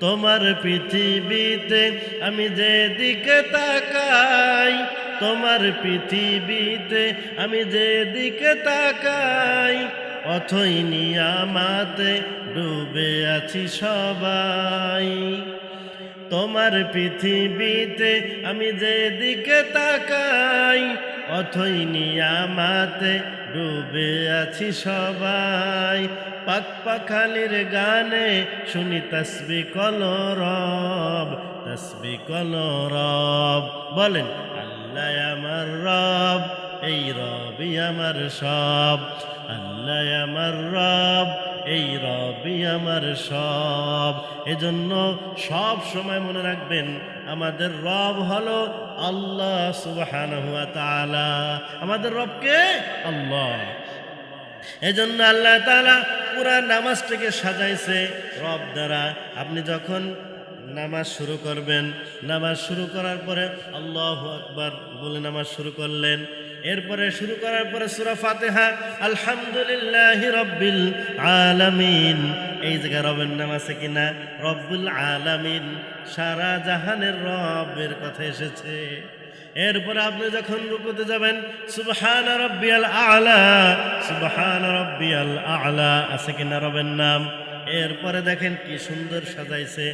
তোমার পৃথিবীতে আমি যে দিকে তাকাই, তোমার পৃথিবীতে আমি যে দিকে তাকাই, অথই নিয়ামাতে ডুবে আছি সবাই। তোমার পৃথিবীতে আমি যে দিকে তাকাই অথই নিয়ামাতে ডুবে আছি সবাই। পাক পাখালির গানে শুনি তসবি কল রব, তসবি কল রব। বলেন, আল্লাহ আমার রব। এই রবি আমার সব, আল্লাহ আমার রব, এই রবি আমার সব। এজন্য সব সময় মনে রাখবেন, আমাদের রব হলো আল্লাহ সুবহানাহু হুয়া তালা আমাদের রবকে আল্লাহ। এজন্য আল্লাহ তালা পুরা নামাজটাকে সাজাইছে রব দ্বারা। আপনি যখন নামাজ শুরু করবেন, নামাজ শুরু করার পরে আল্লাহ আকবার বলে নামাজ শুরু করলেন। এরপরে শুরু করার পরে সুরা ফাতেহা, আলহামদুলিল্লাহ রব্বিল আলামিন। এই জায়গায় রবের নাম আছে কিনা? রব্বুল আলামিন। সারা জাহানের রবের কথা এসেছে। এরপরে আপনি যখন রুকুতে যাবেন, সুবহান রব্বিয়াল আলা, সুবহান রব্বিয়াল আলা, আছে কিনা রবের নাম? এরপরে দেখেন কি সুন্দর সাজাইছে।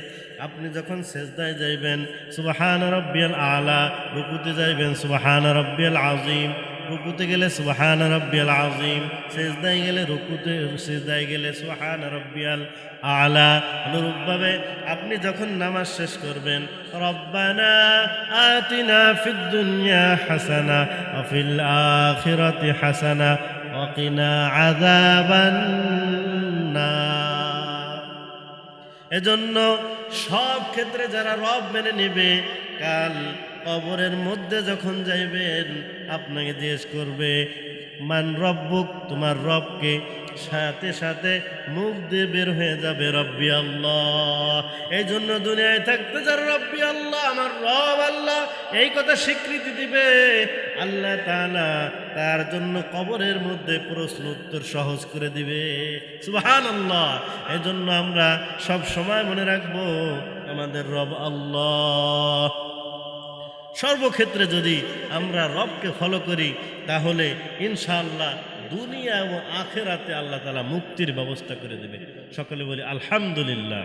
আপনি যখন সেজদায় যাইবেন, সুবহান রব্বিয়াল আলা, রুকুতে যাইবেন, সুবহান রব্বিয়াল আজিম রুকুতে গেলে সুবহান রব্বিয়াল আজিম সেজদায় গেলে রুকুতে, সেজদায় গেলে সুবহান রব্বিয়াল আলা। অনুরূপভাবে আপনি যখন নামাজ শেষ করবেন, রব্বানা আতিনা ফিদ দুনিয়া হাসানা, ওয়া ফিল আখিরাতি হাসানা, ওয়া কিনা আযাবান এজন্য সব ক্ষেত্রে যারা রব মেনে নেবে, কাল কবরের মধ্যে যখন যাইবেন, আপনাকে জিজ্ঞেস করবে মান রব্বুক, তোমার রবকে সাথে সাথে মুখ দিয়ে বের হয়ে যাবে রব্বি আল্লাহ। এই জন্য দুনিয়ায় থাকতে যার রব্বি আল্লাহ, আমার রব আল্লাহ, এই কথা স্বীকৃতি দিবে। আল্লাহ তাআলা তার জন্য কবরের মধ্যে প্রশ্ন উত্তর সহজ করে দিবে। সুবহান আল্লাহ এই জন্য আমরা সব সময় মনে রাখব, আমাদের রব আল্লাহ। সর্বক্ষেত্রে যদি আমরা রবকে ফলো করি, তাহলে ইনশাআল্লাহ দুনিয়া এবং আখেরাতে আল্লাহ তালা মুক্তির ব্যবস্থা করে দেবে। সকলে বলি, আলহামদুলিল্লাহ।